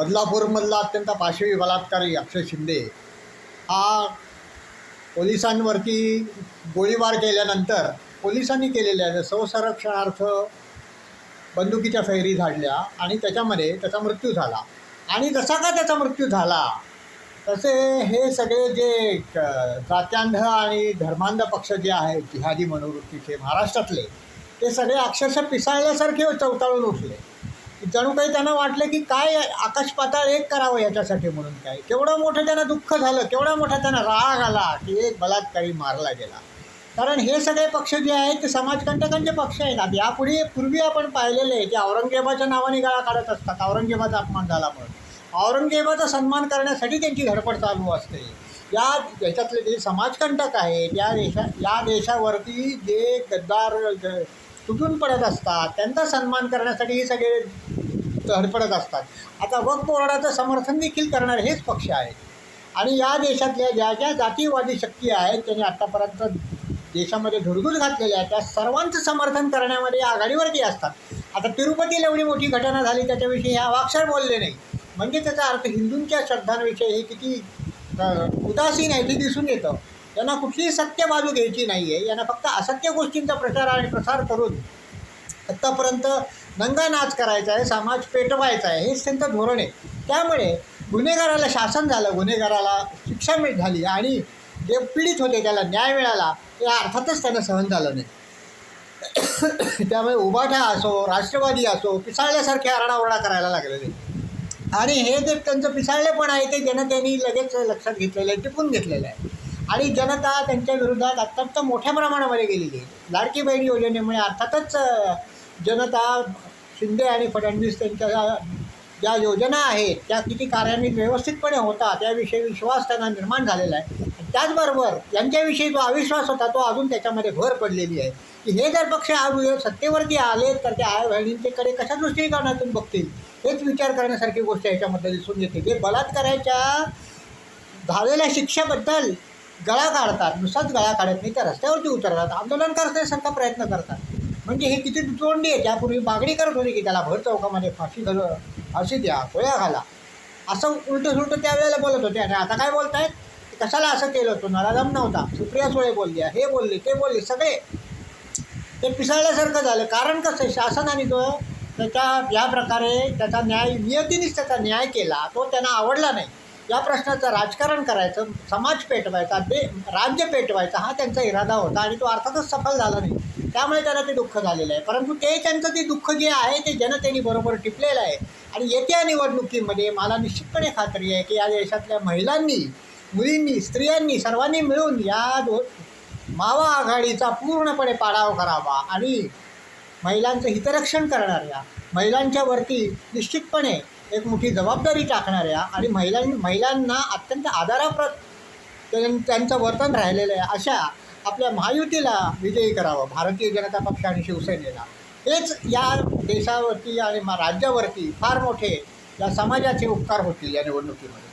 बदलापूरमधला अत्यंत पाशवी बलात्कारी अक्षय शिंदे हा पोलिसांवरती गोळीबार केल्यानंतर पोलिसांनी केलेल्या स्वसंरक्षणार्थ बंदुकीच्या फैरी झाडल्या आणि त्याच्यामध्ये त्याचा मृत्यू झाला. आणि जसा का त्याचा मृत्यू झाला? तसे हे सगळे जे जात्यांध आणि धर्मांध पक्ष जे आहेत जिहादी मनोवृत्तीचे महाराष्ट्रातले ते सगळे अक्षरशः पिसाळल्यासारखे चवताळून उठले. जणू काही त्यांना वाटलं की काय आकाश पाताळ एक करावं याच्यासाठी म्हणून काय? केवढं मोठं त्यांना दुःख झालं केवढा मोठा त्यांना राग आला की एक बलात्कारी मारला गेला. कारण हे सगळे पक्ष जे आहेत ते समाजकंटकांचे पक्ष आहेत. आता यापुढे पूर्वी आपण पाहिलेले आहे की औरंगजेबाच्या नावाने गाळा काढत असतात औरंगजेबाचा अपमान झाला म्हणून. औरंगजेबाचा सन्मान करण्यासाठी त्यांची धडपड चालू असते. या याच्यातले जे समाजकंटक आहेत या देशा या देशावरती जे गद्दार तुटून पडत असतात त्यांचा सन्मान करण्यासाठी हे सगळे धडपडत असतात. आता वक्फ बोर्डाचं समर्थन देखील करणारे हेच पक्ष आहेत आणि या देशातल्या ज्या ज्या जातीवादी शक्ती आहेत त्यांनी आत्तापर्यंत देशामध्ये धुडगूस घातलेल्या आहेत त्या सर्वांचं समर्थन करण्यामध्ये आघाडीवरती असतात. आता तिरुपतीला एवढी मोठी घटना झाली त्याच्याविषयी ह्या वाक्षर बोलले नाही. म्हणजे त्याचा अर्थ हिंदूंच्या श्रद्धांविषयी हे किती उदासीन आहे ते दिसून येतं. यांना कुठलीही सत्य बाजू घ्यायची नाही आहे यांना फक्त असत्य गोष्टींचा प्रचार आणि प्रसार करून आत्तापर्यंत नंगा नाच करायचा आहे समाज पेटवायचा आहे हेच त्यांचं धोरण आहे. त्यामुळे गुन्हेगाराला शासन झालं गुन्हेगाराला शिक्षा मिळ झाली आणि जे पीडित होते त्याला न्याय मिळाला या अर्थातच त्यांना सहन झालं नाही. त्यामुळे उभाठा असो राष्ट्रवादी असो पिसाळल्यासारखे आरडाओरडा करायला लागलेले आणि हे जे त्यांचं पिसाळलेपण आहे ते जनतेने लगेच लक्षात घेतलेलं आहे टिपून घेतलेलं आहे. आणि जनता त्यांच्या विरोधात अत्यंत मोठ्या प्रमाणामध्ये गेलेली आहे. लाडकी बहीण योजनेमुळे अर्थातच जनता शिंदे आणि फडणवीस त्यांच्या ज्या योजना आहेत त्या किती कार्यान्वित व्यवस्थितपणे होतात त्याविषयी विश्वास त्यांना निर्माण झालेला आहे. त्याचबरोबर यांच्याविषयी जो अविश्वास होता तो अजून त्याच्यामध्ये भर पडलेली आहे. की हे जर पक्ष सत्तेवरती आले तर त्या आई बहिणींच्याकडे कशा दृष्टिकोनातून बघतील? हेच विचार करण्यासारखी गोष्ट याच्यामध्ये दिसून येते. जे बलात्काराच्या झालेल्या शिक्षेबद्दल गळा काढतात नुसताच गळा काढत नाही तर रस्त्यावरती उतरतात आंदोलन करण्यासारखा प्रयत्न करतात. म्हणजे हे किती तोंडी आहे? त्यापूर्वी मागणी करत होती की त्याला भर चौकामध्ये फाशी घाल फाशी द्या गोळ्या घाला. असं उलटं सुलटं त्यावेळेला बोलत होते. आणि आता काय बोलतायत? कशाला असं केलं होतं? मला दम नव्हता सुप्रिया सुळे बोलली हे बोलले ते बोलले सगळे. ते पिसाळल्यासारखं झालं. कारण कसं आहे? शासनाने जो त्याच्या या प्रकारे त्याचा न्याय नियतीनेच त्याचा न्याय केला तो त्यांना आवडला नाही. या प्रश्नाचं राजकारण करायचं समाज पेटवायचा दे राज्य पेटवायचा हा त्यांचा इरादा होता आणि तो अर्थातच सफल झाला नाही. त्यामुळे त्याला ते दुःख झालेलं आहे. परंतु ते त्यांचं ते दुःख जे आहे ते जनतेने बरोबर टिपलेलं आहे. आणि येत्या निवडणुकीमध्ये मला निश्चितपणे खात्री आहे की या देशातल्या महिलांनी मुलींनी स्त्रियांनी सर्वांनी मिळून या दो मावा आघाडीचा पूर्णपणे पाडाव करावा आणि महिलांचं हितरक्षण करणाऱ्या महिलांच्यावरती निश्चितपणे एक मोठी जबाबदारी टाकणाऱ्या आणि महिलां महिलांना अत्यंत आधाराप्रत त्यां- त्यांचं वर्तन राहिलेलं आहे. अशा आपल्या महायुतीला विजयी करावं भारतीय जनता पक्ष आणि शिवसेनेला. हेच या देशावरती आणि राज्यावरती फार मोठे या समाजाचे उपकार होतील या निवडणुकीमध्ये.